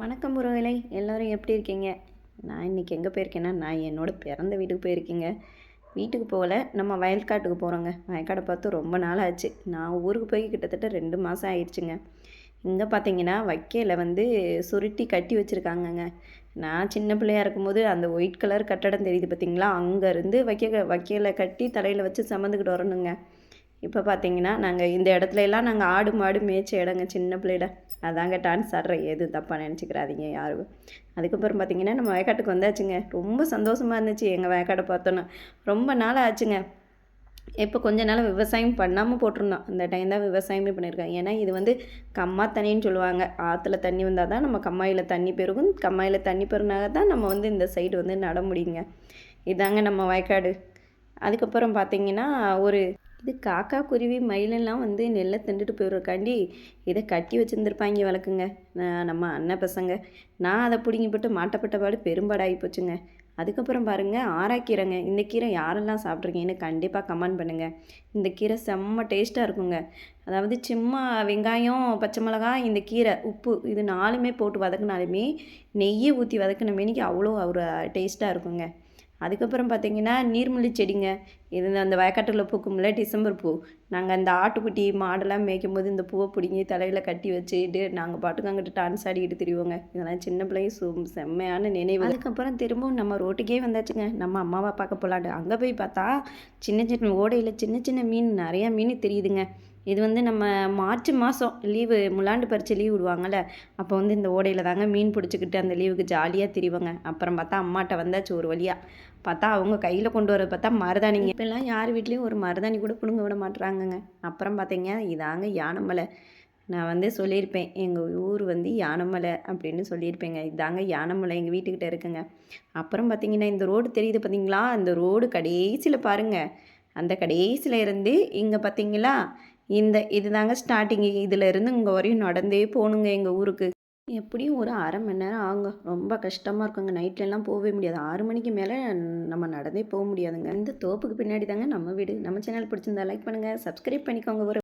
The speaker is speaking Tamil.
வணக்கம் உறவுகளை எல்லோரும் எப்படி இருக்கீங்க? நான் இன்றைக்கி எங்கே போயிருக்கேன்னா நான் என்னோடய பிறந்த வீட்டுக்கு போயிருக்கேங்க. வீட்டுக்கு போகல நம்ம வயல்காட்டுக்கு போகிறோங்க வயல்காடை பார்த்து ரொம்ப நாள் ஆச்சு. நான் ஊருக்கு போய் கிட்டத்தட்ட ரெண்டு மாதம் ஆயிடுச்சுங்க. இங்கே பார்த்தீங்கன்னா வைக்கையில் வந்து சுருட்டி கட்டி வச்சுருக்காங்கங்க. நான் சின்ன பிள்ளையா இருக்கும்போது அந்த ஒயிட் கலர் கட்டடம் தெரியுது பார்த்தீங்களா அங்கேருந்து வைக்க வைக்கையில் கட்டி தலையில் வச்சு சமந்துக்கிட்டு வரணுங்க. இப்போ பார்த்தீங்கன்னா நாங்கள் இந்த இடத்துல எல்லாம் நாங்கள் ஆடு மாடு மேய்ச்ச இடங்க சின்ன பிள்ளையில. அதாங்க டான்ஸ் ஆடுற எது தப்பாக நினச்சிக்கிறாதீங்க யாரும் அதுக்கப்புறம் பார்த்தீங்கன்னா நம்ம வயக்காட்டுக்கு வந்தாச்சுங்க. ரொம்ப சந்தோஷமாக இருந்துச்சு எங்கள் வயக்காட்டை பார்த்தோன்னா. ரொம்ப நாள் ஆச்சுங்க. இப்போ கொஞ்ச நாள் விவசாயம் பண்ணாமல் போட்டிருந்தோம். அந்த டைம் தான் விவசாயமே பண்ணியிருக்காங்க. ஏன்னா இது வந்து கம்மா தண்ணின்னு சொல்லுவாங்க. ஆற்றுல தண்ணி வந்தால் தான் நம்ம கம்மாயில் தண்ணி பெருகும். கம்மாயில் தண்ணி பெருனாக தான் நம்ம வந்து இந்த சைடு வந்து நட முடியுங்க. இதாங்க நம்ம வயக்காடு. அதுக்கப்புறம் பார்த்தீங்கன்னா ஒரு இது காக்கா குருவி மயிலெல்லாம் வந்து நெல்லை திண்டுட்டு போயிடுறக்காண்டி இதை கட்டி வச்சுருந்துருப்பாங்க வழக்குங்க. நம்ம அண்ணன் பசங்க. நான் அதை பிடுங்கிப்பட்டு மாட்டப்பட்ட பாடு பெரும்பாடாகி போச்சுங்க. அதுக்கப்புறம் பாருங்கள் ஆராக்கீரைங்க இந்த கீரை யாரெல்லாம் சாப்பிட்ருக்கீங்கன்னு கண்டிப்பாக கமெண்ட் பண்ணுங்கள் இந்த கீரை செம்ம டேஸ்ட்டாக இருக்குங்க. அதாவது சும்மா வெங்காயம் பச்சை மிளகா இந்த கீரை உப்பு இது நாலுமே போட்டு வதக்குனாலுமே நெய்யை ஊற்றி வதக்கின அவ்வளோ ஒரு டேஸ்ட்டாக இருக்குங்க. அதுக்கப்புறம் பார்த்திங்கன்னா நீர்மூலி செடிங்க. இது அந்த வயக்காட்டில் பூக்கும்ல டிசம்பர் பூ. நாங்கள் அந்த ஆட்டுக்குட்டி மாடெல்லாம் மேய்க்கும் போது இந்த பூவை பிடிங்கி தலையில் கட்டி வச்சுட்டு நாங்கள் பாட்டுக்கு அங்கிட்டு டான்ஸ் ஆடிக்கிட்டு தெரியுவோங்க இதெல்லாம் சின்ன பிள்ளைங்க சு செம்மையான நினைவு அதுக்கப்புறம் திரும்பவும் நம்ம ரோட்டுக்கே வந்தாச்சுங்க. நம்ம அம்மாவை பார்க்க போகலான்ட்டு அங்கே போய் பார்த்தா சின்ன சின்ன ஓடையில் சின்ன சின்ன மீன் நிறையா மீன் தெரியுதுங்க. இது வந்து நம்ம மார்ச் மாதம் லீவு முலாண்டு பறித்து லீவ் விடுவாங்கள்ல அப்போ வந்து இந்த ஓடையில் தாங்க மீன் பிடிச்சிக்கிட்டு அந்த லீவுக்கு ஜாலியாக திரிவாங்க. அப்புறம் பார்த்தா அம்மாட்ட வந்தாச்சு ஒரு வழியாக பார்த்தா அவங்க கையில் கொண்டு வர பார்த்தா மருதாணிங்க இப்போல்லாம் யார் வீட்லேயும் ஒரு மருதாணி கூட பிடுங்க விட மாட்டுறாங்கங்க அப்புறம் பார்த்தீங்க இதாங்க யானைமலை. நான் வந்து சொல்லியிருப்பேன் எங்கள் ஊர் வந்து யானைமலை அப்படின்னு சொல்லியிருப்பேங்க. இதாங்க யானைமலை எங்கள் வீட்டுக்கிட்ட இருக்குங்க. அப்புறம் பார்த்தீங்கன்னா இந்த ரோடு தெரியுது பார்த்தீங்களா? அந்த ரோடு கடைசியில் பாருங்கள் அந்த கடைசியில் இருந்து இங்கே பார்த்தீங்களா? இந்த இது தாங்க ஸ்டார்டிங்கு இதில் இங்கே வரையும் நடந்தே போகணுங்க எங்கள் ஊருக்கு. எப்படியும் ஒரு அரை மணி நேரம் ஆகுங்க. ரொம்ப கஷ்டமாக இருக்குங்க. நைட்லலாம் போகவே முடியாது. ஆறு மணிக்கு மேலே நம்ம நடந்தே போக முடியாதுங்க. இந்த தோப்புக்கு பின்னாடி தாங்க நம்ம வீடு. நம்ம சேனல் பிடிச்சிருந்தா லைக் பண்ணுங்கள் சப்ஸ்கிரைப் பண்ணிக்கோங்க. ஒரு